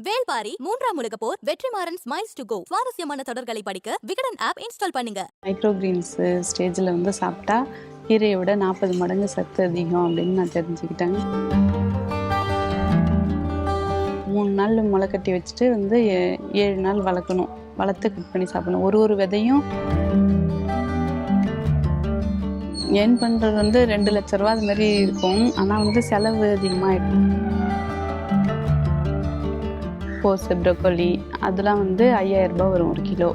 வேல்பாரி மூன்றாம் உலக போர் Vetrimaaran smiles to go சுவாரஸ்யமான தொடர்களை படிக்க விகடன் ஆப் இன்ஸ்டால் பண்ணுங்க. மைக்ரோ கிரீன்ஸ் ஸ்டேஜில் வந்து சாப்பிட்டா கீரையை விட நாற்பது மடங்கு சத்து அதிகம் அப்படின்னு நான் தெரிஞ்சுக்கிட்டேன். மூணு நாள் முளை கட்டி வச்சுட்டு வந்து ஏ- ஏழு நாள் வளர்க்கணும். வளர்த்து கட் பண்ணி சாப்பிடணும். ஒரு ஒரு விதையும் ஏர்ன் பண்ணுறது வந்து ரெண்டு லட்ச ரூபா அது மாதிரி இருக்கும். ஆனால் வந்து செலவு அதிகமாக இருக்கும் கோஸு ப்ரொக்கோலி அதெல்லாம் வந்து ஐயாயிரரூபா வரும் ஒரு கிலோ.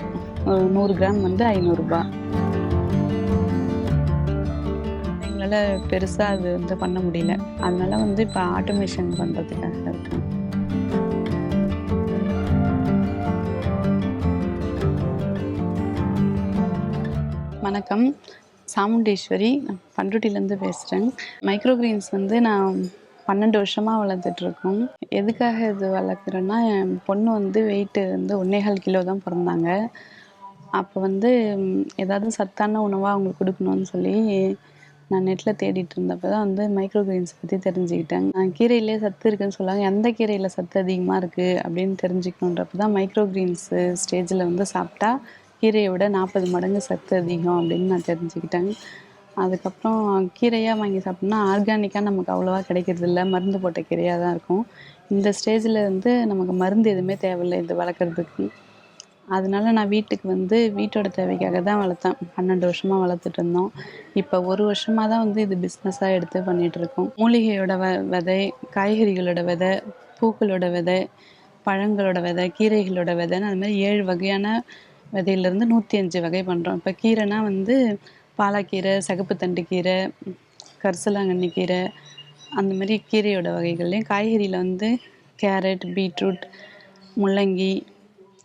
நூறு கிராம் வந்து ஐநூறுரூபா எங்களால் பெருசாக அது வந்து பண்ண முடியல. அதனால வந்து இப்போ ஆட்டோமேஷன் பண்ணுறதுக்காக இருக்கேன். வணக்கம். சாமுண்டேஸ்வரி நான் பண்ருட்டிலேருந்து பேசுகிறேன் மைக்ரோ கிரீன்ஸ் வந்து நான் பன்னெண்டு வருஷமாக வளர்த்துட்ருக்கோம். எதுக்காக இது வளர்க்குறேன்னா என் பொண்ணு வந்து வெயிட்டு வந்து ஒன்னேகால் கிலோ தான் பிறந்தாங்க. அப்போ வந்து ஏதாவது சத்தான உணவாக அவங்களுக்கு கொடுக்கணும்னு சொல்லி நான் நெட்டில் தேடிட்டு இருந்தப்போ தான் வந்து மைக்ரோ கிரீன்ஸ் பற்றி தெரிஞ்சுக்கிட்டேன். நான் கீரையிலே சத்து இருக்குன்னு சொல்லாங்க. எந்த கீரையில் சத்து அதிகமாக இருக்குது அப்படின்னு தெரிஞ்சுக்கணுன்றப்ப தான் மைக்ரோ கிரீன்ஸு ஸ்டேஜில் வந்து சாப்பிட்டா கீரையை விட நாற்பது மடங்கு சத்து அதிகம் அப்படின்னு நான் தெரிஞ்சுக்கிட்டேன். அதுக்கப்புறம் கீரையாக வாங்கி சாப்பிட்டோம்னா ஆர்கானிக்காக நமக்கு அவ்வளோவா கிடைக்கிறதில்ல. மருந்து போட்ட கீரையாக தான் இருக்கும். இந்த ஸ்டேஜில் வந்து நமக்கு மருந்து எதுவுமே தேவையில்லை இது வளர்க்குறதுக்கு. அதனால நான் வீட்டுக்கு வந்து வீட்டோட தேவைக்காக தான் வளர்த்தேன். பன்னெண்டு வருஷமாக வளர்த்துட்டு இருந்தோம். இப்போ ஒரு வருஷமாக தான் வந்து இது பிஸ்னஸாக எடுத்து பண்ணிகிட்ருக்கோம் மூலிகையோட வ விதை காய்கறிகளோட விதை பூக்களோட விதை பழங்களோட விதை கீரைகளோட விதைன்னு அது மாதிரி ஏழு வகையான விதையிலேருந்து நூற்றி அஞ்சு வகை பண்ணுறோம் இப்போ கீரைனா வந்து பாலாக்கீரை சகப்புத்தண்டு கீரை கரிசலாங்கண்ணி கீரை அந்த மாதிரி கீரையோட வகைகள்லையும் காய்கறியில் வந்து கேரட் பீட்ரூட் முள்ளங்கி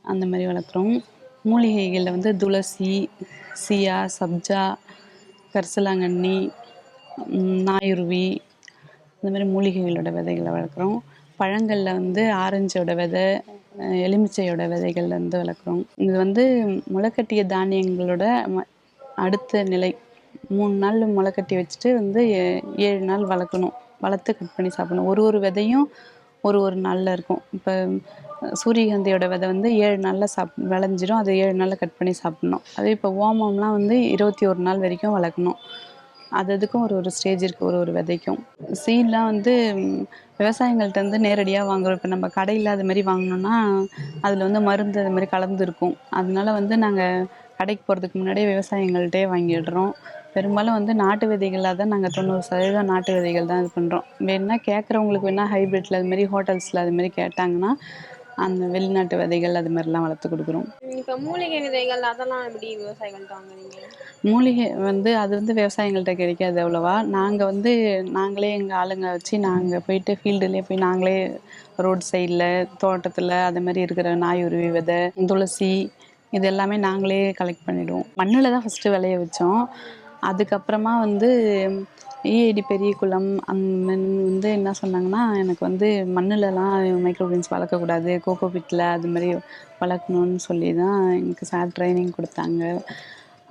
அந்த மாதிரி வளர்க்குறோம். மூலிகைகளில் வந்து துளசி சியா சப்ஜா கரிசலாங்கண்ணி நாயுருவி இந்த மாதிரி மூலிகைகளோட விதைகளை வளர்க்குறோம். பழங்களில் வந்து ஆரஞ்சோட விதை எலுமிச்சையோட விதைகள்லேருந்து வளர்க்குறோம். இது வந்து முளைக்கட்டிய தானியங்களோட ம- அடுத்த நிலை. மூணு நாள் முளைக்கட்டி வச்சுட்டு வந்து ஏ- ஏழு நாள் வளர்க்கணும். வளர்த்து கட் பண்ணி சாப்பிடணும். ஒரு ஒரு விதையும் ஒரு ஒரு நாளில் இருக்கும். இப்போ சூரியகாந்தியோட விதை வந்து ஏழு நாளில் சாப் விளைஞ்சிரும் அதை ஏழு நாளில் கட் பண்ணி சாப்பிடணும். அதே இப்போ ஓமம்லாம் வந்து இருபத்தி ஒரு நாள் வரைக்கும் வளர்க்கணும். அது அதுக்கும் ஒரு ஒரு ஸ்டேஜ் இருக்குது ஒரு ஒரு விதைக்கும். சீட்லாம் வந்து ம், விவசாயிங்கள்ட்ட இருந்து நேரடியாக வாங்குறோம். இப்போ நம்ம கடையில் அது மாதிரி வாங்கினோன்னா அதில் வந்து மருந்து அது மாதிரி கலந்துருக்கும். அதனால வந்து நாங்கள் கடைக்கு போகிறதுக்கு முன்னாடியே விவசாயிங்கள்ட்டே வாங்கிடுறோம். பெரும்பாலும் வந்து நாட்டு விதைகளாக தான் நாங்கள் தொண்ணூறு சதவீதம் நாட்டு விதைகள் தான் இது பண்ணுறோம் வேணுன்னா கேட்குறவங்களுக்கு வேணால் ஹைப்ரிட்டில் அது மாதிரி ஹோட்டல்ஸில் அது மாதிரி கேட்டாங்கன்னா அந்த வெளிநாட்டு விதைகள் அது மாதிரிலாம் வளர்த்து கொடுக்குறோம். இப்போ மூலிகை விதைகள் அதெல்லாம் எப்படி விவசாயிகள்ட்ட வாங்குறீங்க? மூலிகை வந்து அது வந்து விவசாயிகள்ட்ட கிடைக்காது அவ்வளோவா. நாங்கள் வந்து நாங்களே எங்கள் ஆளுங்க வச்சு நாங்கள் போயிட்டு ஃபீல்டுலேயே போய் நாங்களே ரோட் சைடில் தோட்டத்தில் அது மாதிரி இருக்கிற நாயுருவி விதை துளசி இது எல்லாமே நாங்களே கலெக்ட் பண்ணிவிடுவோம் மண்ணில் தான் ஃபஸ்ட்டு விளைய வச்சோம். அதுக்கப்புறமா வந்து ஈஐடி பெரிய குளம் அந்த வந்து என்ன சொன்னாங்கன்னா எனக்கு வந்து மண்ணுலலாம் மைக்ரோ வளர்க்கக்கூடாது. கோகோ பிட்டில் அது மாதிரி வளர்க்கணும்னு சொல்லி தான் எனக்கு சார் ட்ரைனிங் கொடுத்தாங்க.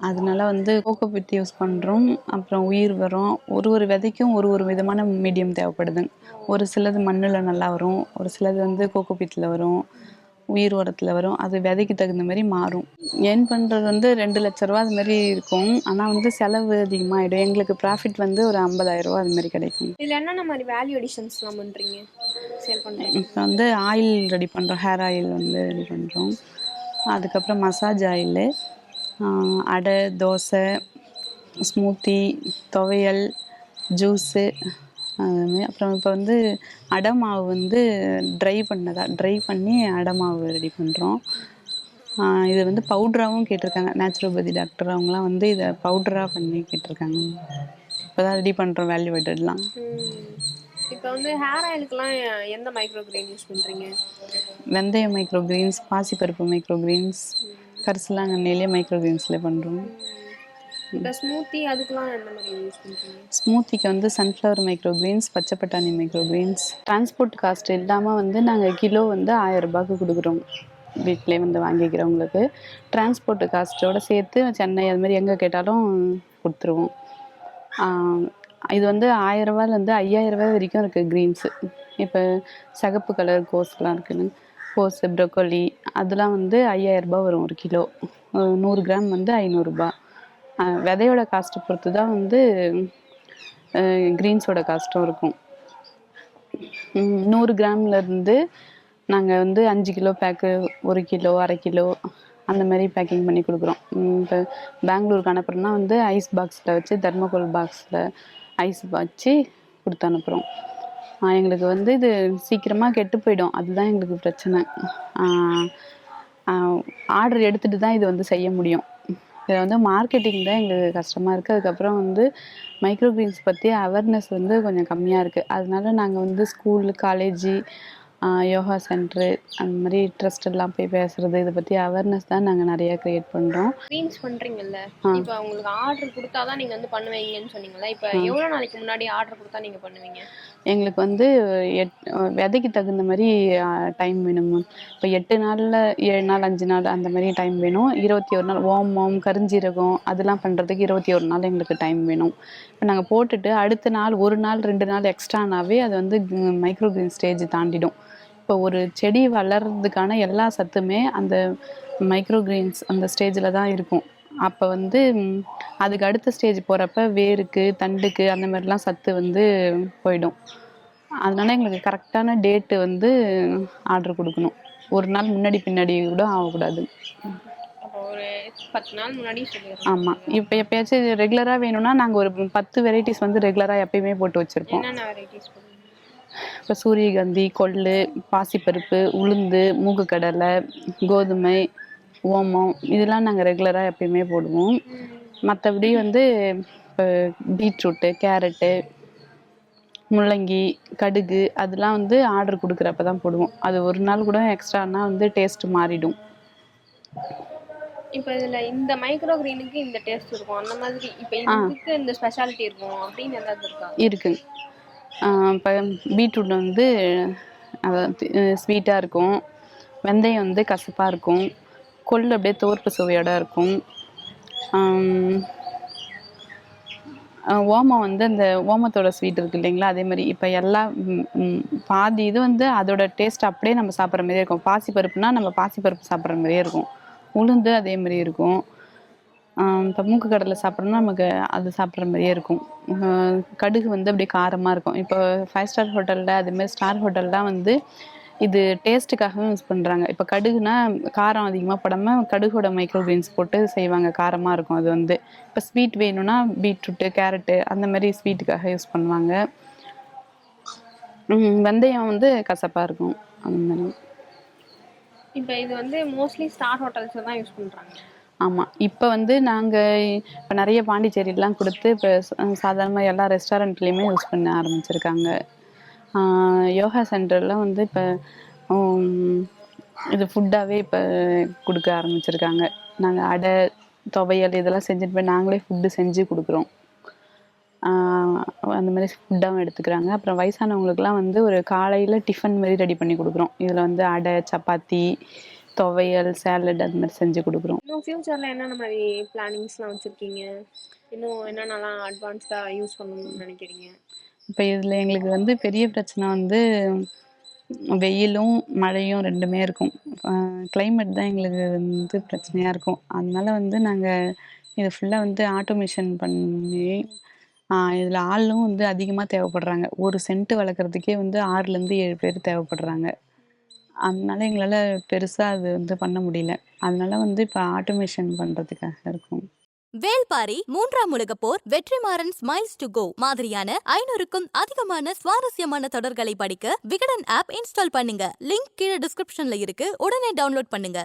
அதனால வந்து கோகோ பிட் யூஸ் பண்ணுறோம் அப்புறம் உயிர் வரும். ஒரு ஒரு விதைக்கும் ஒரு ஒரு விதமான மீடியம் தேவைப்படுது. ஒரு சிலது மண்ணில் நல்லா வரும். ஒரு சிலது வந்து கோகோ பிட்டில் வரும். உயிர் உரத்தில் வரும். அது விதைக்கு தகுந்த மாதிரி மாறும். ஏர்ன் பண்ணுறது வந்து ரெண்டு லட்ச ரூபா அது மாதிரி இருக்கும். ஆனால் வந்து செலவு அதிகமாகிடும் எங்களுக்கு ப்ராஃபிட் வந்து ஒரு 50000 ரூபா அது மாதிரி கிடைக்கும். இதில் என்னென்ன மாதிரி வேல்யூ அடிஷன்ஸ்லாம் பண்ணுறீங்க சேல் பண்ணுறீங்க இப்போ வந்து ஆயில் ரெடி பண்ணுறோம் ஹேர் ஆயில் வந்து ரெடி பண்ணுறோம் அதுக்கப்புறம் மசாஜ் ஆயிலு அடை தோசை ஸ்மூத்தி துவையல் ஜூஸு அப்புறம் இப்போ வந்து அடை மாவு வந்து ட்ரை பண்ணதா ட்ரை பண்ணி அடை மாவு ரெடி பண்ணுறோம் இது வந்து பவுட்ராகவும் கேட்டிருக்காங்க. நேச்சுரோபதி டாக்டர் அவங்களாம் வந்து இதை பவுடராக பண்ணி கேட்டிருக்காங்க. இப்போ தான் ரெடி பண்ணுறோம் வேல்யூவேட்டட்லாம் இப்போ வந்து ஹேர் ஆயிலுக்குலாம் எந்த மைக்ரோ கிரெயின் யூஸ் பண்ணுறீங்க வெந்தய மைக்ரோ கிரீன்ஸ் பாசிப்பருப்பு மைக்ரோ கிரீன்ஸ் கரிசலாங்கண்ணிலே மைக்ரோ கிரீன்ஸில் பண்ணுறோம் இப்போ ஸ்மூத்தி அதுக்கெலாம் எந்த மாதிரி யூஸ் பண்ணுறீங்க ஸ்மூத்திக்கு வந்து சன்ஃப்ளவர் மைக்ரோ கிரீன்ஸ் பச்சை பட்டாணி மைக்ரோ கிரீன்ஸ் டிரான்ஸ்போர்ட் காஸ்ட் இல்லாமல் வந்து நாங்கள் கிலோ வந்து ஆயிரம் ரூபாய்க்கு கொடுக்குறோம். வீட்டிலே வந்து வாங்கிக்கிறவங்களுக்கு. டிரான்ஸ்போர்ட் காஸ்ட்டோட சேர்த்து சென்னை அது மாதிரி எங்கே கேட்டாலும் கொடுத்துருவோம். இது வந்து ஐயாயிரம் ரூபாய் வரைக்கும் இருக்குது க்ரீன்ஸு இப்போ சிகப்பு கலர் கோஸ்லாம் இருக்குன்னு. கோஸு ப்ரொக்கோலி அதெல்லாம் வந்து ஐயாயிரரூபா வரும் ஒரு கிலோ. நூறு கிராம் வந்து ஐநூறுரூபா விதையோட காஸ்ட்டை பொறுத்து தான் வந்து க்ரீன்ஸோட காஸ்ட்டும் இருக்கும். நூறு கிராம்லேருந்து நாங்கள் வந்து அஞ்சு கிலோ பேக்கு ஒரு கிலோ அரை கிலோ அந்த மாதிரி பேக்கிங் பண்ணி கொடுக்குறோம். இப்போ பெங்களூருக்கு அனுப்புகிறோன்னா வந்து ஐஸ் பாக்ஸில் வச்சு தர்மகோல் பாக்ஸில் ஐஸ் வச்சு கொடுத்து அனுப்புகிறோம் எங்களுக்கு வந்து இது சீக்கிரமாக கெட்டு போயிடும். அதுதான் எங்களுக்கு பிரச்சனை. ஆர்டர் எடுத்துகிட்டு தான் இது வந்து செய்ய முடியும். இதில் வந்து மார்க்கெட்டிங் தான் எங்களுக்கு கஷ்டமாக இருக்குது அதுக்கப்புறம் வந்து மைக்ரோ கிரீன்ஸ் பற்றி அவேர்னஸ் வந்து கொஞ்சம் கம்மியாக இருக்குது அதனால நாங்கள் வந்து ஸ்கூலு காலேஜு யோகா சென்ட்ரு அந்த மாதிரி ட்ரஸ்ட் எல்லாம் போய் பேசுகிறது இதை பற்றி அவேர்னஸ் தான் நாங்கள் நிறையா க்ரியேட் பண்ணுறோம் க்ரீன்ஸ் பண்றீங்கல்ல ஆ. இப்போ உங்களுக்கு ஆர்டர் கொடுத்தா தான் நீங்க வந்து பண்ணுவீங்கன்னு சொன்னீங்கல்ல இப்போ எவ்வளவு நாளைக்கு முன்னாடி ஆர்டர் கொடுத்தா நீங்க பண்ணுவீங்க? எங்களுக்கு வந்து எட் விதைக்கு தகுந்த மாதிரி டைம் வேணும் இப்போ எட்டு நாளில் ஏழு நாள் அஞ்சு நாள் அந்த மாதிரி டைம் வேணும். இருபத்தி ஒரு நாள் ஓமம் கருஞ்சீரகம் அதெல்லாம் பண்ணுறதுக்கு இருபத்தி ஒரு நாள் எங்களுக்கு டைம் வேணும். இப்போ நாங்கள் போட்டுட்டு அடுத்த நாள் ஒரு நாள் ரெண்டு நாள் எக்ஸ்ட்ரானாவே அது வந்து மைக்ரோ கிரீன் ஸ்டேஜ் தாண்டிடும். இப்போ ஒரு செடி வளர்றதுக்கான எல்லா சத்துமே அந்த மைக்ரோ கிரீன்ஸ் அந்த ஸ்டேஜில் தான் இருக்கும். அப்போ வந்து அதுக்கு அடுத்த ஸ்டேஜ் போகிறப்ப வேருக்கு தண்டுக்கு அந்த மாதிரிலாம் சத்து வந்து போயிடும். அதனால எங்களுக்கு கரெக்டான டேட்டு வந்து ஆர்டர் கொடுக்கணும். ஒரு நாள் முன்னாடி பின்னாடி கூட ஆகக்கூடாது. அப்போ ஒரு பத்து நாள் முன்னாடி சொல்லிடுறோம் ஆமாம் இப்போ எப்பயாச்சும் ரெகுலராக வேணும்னா நாங்கள் ஒரு பத்து வெரைட்டிஸ் வந்து ரெகுலராக எப்பயுமே போட்டு வச்சுருப்போம். இப்போ சூரியகாந்தி கொள்ளு பாசிப்பருப்பு உளுந்து மூக்குக்கடலை கோதுமை ஓமம் இதெல்லாம் நாங்கள் ரெகுலராக எப்பயுமே போடுவோம். மற்றபடி வந்து இப்போ பீட்ரூட்டு கேரட்டு முள்ளங்கி கடுகு அதெல்லாம் வந்து ஆர்டர் கொடுக்குறப்ப தான் போடுவோம். அது ஒரு நாள் கூட எக்ஸ்ட்ரானா வந்து டேஸ்ட் மாறிடும். இப்போ இதுல இந்த மைக்ரோ கிரீனுக்கு இந்த டேஸ்ட் இருக்கும். அந்த மாதிரி இப்போ இதுக்கு இந்த ஸ்பெஷாலிட்டி இருக்கும் அப்படின்னு ஏதாவது இருக்கா? இப்போ பீட்ரூட் வந்து ஸ்வீட்டாக இருக்கும். வெந்தயம் வந்து கசப்பாக இருக்கும். கொள்ளு அப்படியே தோற்பு சுவையோட இருக்கும். ஓமம் வந்து அந்த ஓமத்தோட ஸ்வீட் இருக்கு இல்லைங்களா? அதே மாதிரி இப்போ எல்லா பாதி இது வந்து அதோட டேஸ்ட் அப்படியே நம்ம சாப்பிட்ற மாதிரியே இருக்கும். பாசிப்பருப்புனா நம்ம பாசிப்பருப்பு சாப்பிட்ற மாதிரியே இருக்கும். உளுந்து அதே மாதிரி இருக்கும். இப்போ மூக்கு கடலை சாப்பிட்றோம்னா நமக்கு அது சாப்பிட்ற மாதிரியே இருக்கும். கடுகு வந்து அப்படியே காரமாக இருக்கும். இப்போ ஃபைவ் ஸ்டார் ஹோட்டலில் அதுமாரி ஸ்டார் ஹோட்டல்லாம் வந்து இது டேஸ்ட்டுக்காகவும் யூஸ் பண்ணுறாங்க இப்போ கடுகுனா காரம் அதிகமாக போடாமல் கடுகோட மைக்ரோ போட்டு செய்வாங்க. காரமாக இருக்கும் அது வந்து. இப்போ ஸ்வீட் வேணும்னா பீட்ரூட்டு கேரட்டு அந்த மாதிரி ஸ்வீட்டுக்காக யூஸ் பண்ணுவாங்க. வெந்தயம் வந்து கசப்பாக இருக்கும். அந்த மாதிரி. இப்போ இது வந்து மோஸ்ட்லி ஸ்டார் ஹோட்டல்ஸில் தான் யூஸ் பண்ணுறாங்க ஆமாம் இப்போ வந்து நாங்கள் இப்போ நிறைய பாண்டிச்சேரிலாம் கொடுத்து இப்போ சாதாரணமாக எல்லா ரெஸ்டாரண்ட்லேயுமே யூஸ் பண்ண ஆரம்பிச்சிருக்காங்க. யோகா சென்டர்லாம் வந்து இப்போ இது ஃபுட்டாகவே இப்போ கொடுக்க ஆரம்பிச்சிருக்காங்க. நாங்கள் அடை துவையல் இதெல்லாம் செஞ்சுட்டு போய் நாங்களே ஃபுட்டு செஞ்சு கொடுக்குறோம். அந்த மாதிரி ஃபுட்டாகவும் எடுத்துக்கிறாங்க. அப்புறம் வயசானவங்களுக்குலாம் வந்து ஒரு காலையில் டிஃபன் மாதிரி ரெடி பண்ணி கொடுக்குறோம். இதில் வந்து அடை சப்பாத்தி துவையல் சேலட் அது மாதிரி செஞ்சு கொடுக்குறோம். இன்னும் ஃபியூச்சர்ல என்னென்ன மாதிரி பிளானிங்ஸ்லாம் வச்சிருக்கீங்க? இன்னும் என்னென்னலாம் அட்வான்ஸ்டா யூஸ் பண்ணணும்னு நினைக்கிறீங்க? இப்போ இதில் எங்களுக்கு வந்து பெரிய பிரச்சனை வந்து வெயிலும் மழையும் ரெண்டுமே இருக்கும். climate தான் எங்களுக்கு வந்து பிரச்சனையாக இருக்கும். அதனால வந்து நாங்கள் இது ஃபுல்லாக வந்து ஆட்டோமேஷன் பண்ணி இதில் ஆளும் வந்து அதிகமாக தேவைப்படுறாங்க. ஒரு சென்ட் வளர்க்குறதுக்கே வந்து ஆறுலேருந்து ஏழு பேர் தேவைப்படுறாங்க. அதனால எங்களால் பெருசாக அது வந்து பண்ண முடியல. அதனால வந்து இப்போ ஆட்டோமேஷன் பண்ணுறதுக்காக இருக்கும். Velpari Moondram Ulaga Por Vetrimaaran smiles to go மாதிரியான ஐநூறுக்கும் அதிகமான சுவாரஸ்யமான தொடர்களை படிக்க விகடன் ஆப் இன்ஸ்டால் பண்ணுங்க. லிங்க் கீழே டிஸ்கிரிப்ஷன்ல இருக்கு. உடனே டவுன்லோட் பண்ணுங்க.